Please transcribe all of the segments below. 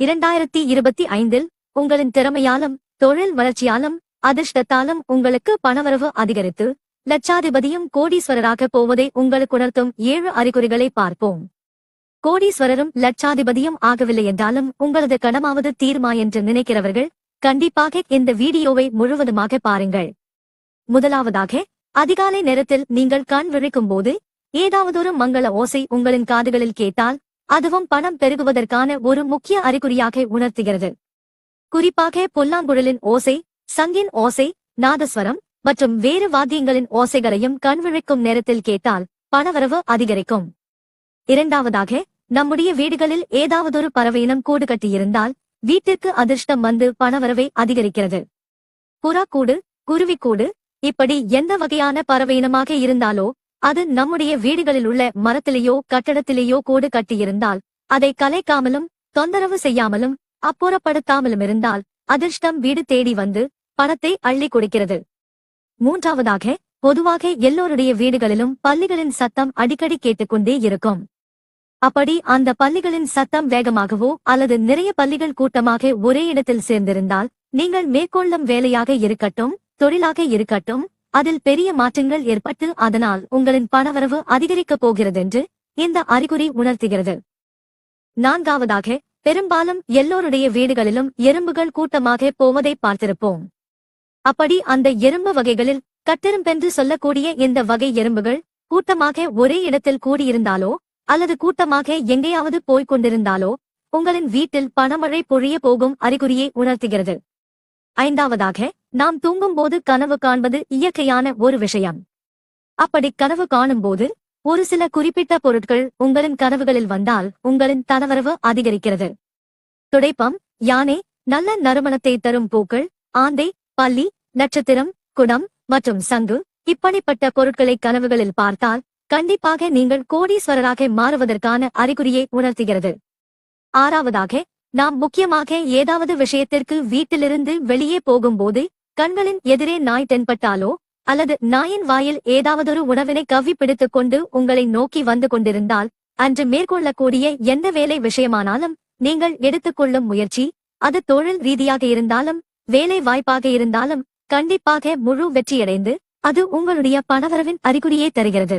இரண்டாயிரத்தி இருபத்தி ஐந்தில் உங்களின் திறமையாலும் தொழில் வளர்ச்சியாலும் அதிர்ஷ்டத்தாலும் உங்களுக்கு பணவரவு அதிகரித்து லட்சாதிபதியும் கோடீஸ்வரராக போவதை உங்களுக்கு உணர்த்தும் ஏழு அறிகுறிகளை பார்ப்போம். கோடீஸ்வரரும் லட்சாதிபதியும் ஆகவில்லை என்றாலும் உங்களது கடமாவது தீர்மா என்று நினைக்கிறவர்கள் கண்டிப்பாக இந்த வீடியோவை முழுவதுமாக பாருங்கள். முதலாவதாக அதிகாலை நேரத்தில் நீங்கள் கண் விழிக்கும் போது ஏதாவதொரு மங்கள ஓசை உங்களின் காதுகளில் கேட்டால் அதுவும் பணம் பெருகுவதற்கான ஒரு முக்கிய அறிகுறியாக உணர்த்துகிறது. குறிப்பாக புல்லாங்குழலின் ஓசை சங்கின் ஓசை நாதஸ்வரம் மற்றும் வேறு வாத்தியங்களின் ஓசைகளையும் கண்விழிக்கும் நேரத்தில் கேட்டால் பணவரவு அதிகரிக்கும். இரண்டாவதாக நம்முடைய வீடுகளில் ஏதாவதொரு பறவையினம் கூடு கட்டியிருந்தால் வீட்டிற்கு அதிர்ஷ்டம் வந்து பணவரவை அதிகரிக்கிறது. புறாக்கூடு குருவிக்கூடு இப்படி எந்த வகையான பறவையினமாக இருந்தாலோ அது நம்முடைய வீடுகளில் உள்ள மரத்திலேயோ கட்டடத்திலேயோ கோடு கட்டியிருந்தால் அதை கலைக்காமலும் தொந்தரவு செய்யாமலும் அப்புறப்படுத்தாமலும் இருந்தால் அதிர்ஷ்டம் வீடு தேடி வந்து பணத்தை அள்ளி கொடுக்கிறது. மூன்றாவதாக பொதுவாக எல்லோருடைய வீடுகளிலும் பள்ளிகளின் சத்தம் அடிக்கடி கேட்டுக்கொண்டே இருக்கும். அப்படி அந்த பள்ளிகளின் சத்தம் வேகமாகவோ அல்லது நிறைய பள்ளிகள் கூட்டமாக ஒரே இடத்தில் சேர்ந்திருந்தால் நீங்கள் மேற்கொள்ளும் வேலையாக இருக்கட்டும் தொழிலாக இருக்கட்டும் அதில் பெரிய மாற்றங்கள் ஏற்பட்டு அதனால் உங்களின் பணவரவு அதிகரிக்கப் போகிறதென்று இந்த அறிகுறி உணர்த்துகிறது. நான்காவதாக பெரும்பாலும் எல்லோருடைய வீடுகளிலும் எறும்புகள் கூட்டமாக போவதை பார்த்திருப்போம். அப்படி அந்த எறும்பு வகைகளில் கட்டெரும்பென்று சொல்லக்கூடிய இந்த வகை எறும்புகள் கூட்டமாக ஒரே இடத்தில் கூடியிருந்தாலோ அல்லது கூட்டமாக எங்கேயாவது போய்க் கொண்டிருந்தாலோ உங்களின் வீட்டில் பணமழை பொழிய போகும் அறிகுறியை உணர்த்துகிறது. ஐந்தாவதாக நாம் தூங்கும்போது கனவு காண்பது இயற்கையான ஒரு விஷயம். அப்படி கனவு காணும்போது ஒரு சில குறிப்பிட்ட பொருட்கள் உங்களின் கனவுகளில் வந்தால் உங்களின் தனவரவு அதிகரிக்கிறது. துடைப்பம் யானை நல்ல நறுமணத்தை தரும் பூக்கள் ஆந்தை பள்ளி நட்சத்திரம் குடம் மற்றும் சங்கு இப்படிப்பட்ட பொருட்களை கனவுகளில் பார்த்தால் கண்டிப்பாக நீங்கள் கோடீஸ்வரராக மாறுவதற்கான அறிகுறியை உணர்த்துகிறது. ஆறாவதாக நாம் முக்கியமாக ஏதாவது விஷயத்திற்கு வீட்டிலிருந்து வெளியே போகும்போது கண்களின் எதிரே நாய் தென்பட்டாலோ அல்லது நாயின் வாயில் ஏதாவதொரு உணவினை கவ்வி பிடித்துக் கொண்டு உங்களை நோக்கி வந்து கொண்டிருந்தால் அன்று மேற்கொள்ளக்கூடிய எந்த வேலை விஷயமானாலும் நீங்கள் எடுத்துக்கொள்ளும் முயற்சி அது தொழில் ரீதியாக இருந்தாலும் வேலை வாய்ப்பாக இருந்தாலும் கண்டிப்பாக முழு வெற்றியடைந்து அது உங்களுடைய பணவரவின் அறிகுறியை தருகிறது.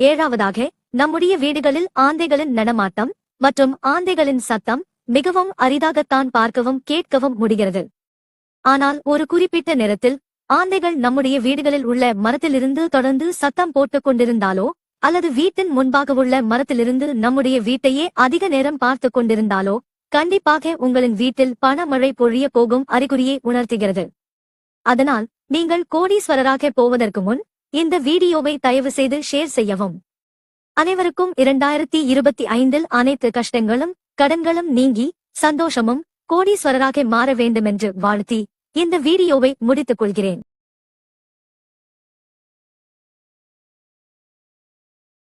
ஏழாவதாக நம்முடைய வீடுகளில் ஆந்தைகளின் நடமாட்டம் மற்றும் ஆந்தைகளின் சத்தம் மிகவும் அரிதாகத்தான் பார்க்கவும் கேட்கவும் முடிகிறது. ஆனால் ஒரு குறிப்பிட்ட நேரத்தில் ஆந்தைகள் நம்முடைய வீடுகளில் உள்ள மரத்திலிருந்து தொடர்ந்து சத்தம் போட்டுக் கொண்டிருந்தாலோ அல்லது வீட்டின் முன்பாக உள்ள மரத்திலிருந்து நம்முடைய வீட்டையே அதிக நேரம் பார்த்து கொண்டிருந்தாலோ கண்டிப்பாக உங்களின் வீட்டில் பணமழை பொழிய போகும் அறிகுறியை உணர்த்துகிறது. அதனால் நீங்கள் கோடீஸ்வரராக போவதற்கு முன் இந்த வீடியோவை தயவு செய்து ஷேர் செய்யவும். அனைவருக்கும் இரண்டாயிரத்தி இருபத்தி ஐந்தில் அனைத்து கஷ்டங்களும் கடன்களும் நீங்கி சந்தோஷமும் கோடீஸ்வரராக மாற வேண்டுமென்று வாழ்த்தி இந்த வீடியோவை முடித்துக் கொள்கிறேன்.